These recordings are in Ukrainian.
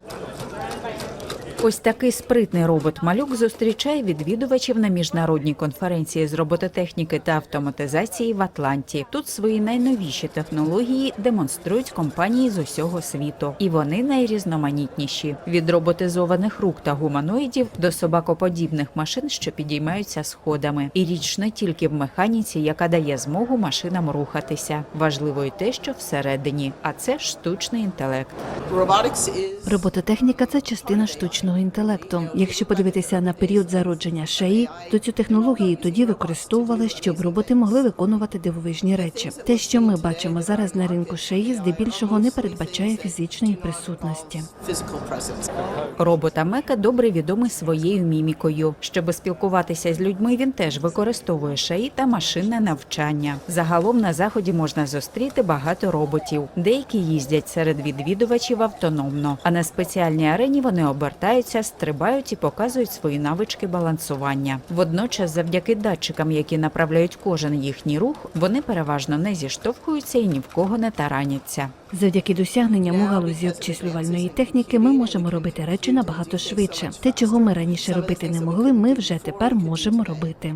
you Ось такий спритний робот-малюк зустрічає відвідувачів на міжнародній конференції з робототехніки та автоматизації в Атланті. Тут свої найновіші технології демонструють компанії з усього світу, і вони найрізноманітніші від роботизованих рук та гуманоїдів до собакоподібних машин, що підіймаються сходами. І річ не тільки в механіці, яка дає змогу машинам рухатися. Важливо й те, що всередині, а це штучний інтелект. Робототехніка це частина штучного інтелекту. Якщо подивитися на період зародження шеї, то цю технологію тоді використовували, щоб роботи могли виконувати дивовижні речі. Те, що ми бачимо зараз на ринку шеї, здебільшого не передбачає фізичної присутності. Робота Мека добре відомий своєю мімікою. Щоб спілкуватися з людьми, він теж використовує шеї та машинне навчання. Загалом на заході можна зустріти багато роботів. Деякі їздять серед відвідувачів автономно, а на спеціальній арені вони обертаються, стрибають і показують свої навички балансування. Водночас, завдяки датчикам, які направляють кожен їхній рух, вони переважно не зіштовхуються і ні в кого не тараняться. Завдяки досягненням у галузі обчислювальної техніки ми можемо робити речі набагато швидше. Те, чого ми раніше робити не могли, ми вже тепер можемо робити.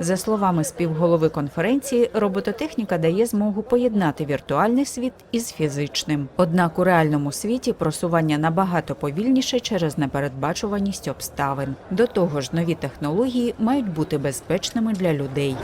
За словами співголови конференції, робототехніка дає змогу поєднати віртуальний світ із фізичним. Однак у реальному світі просування набагато повільніше через непередбачуваність обставин. До того ж, нові технології мають бути безпечними для людей.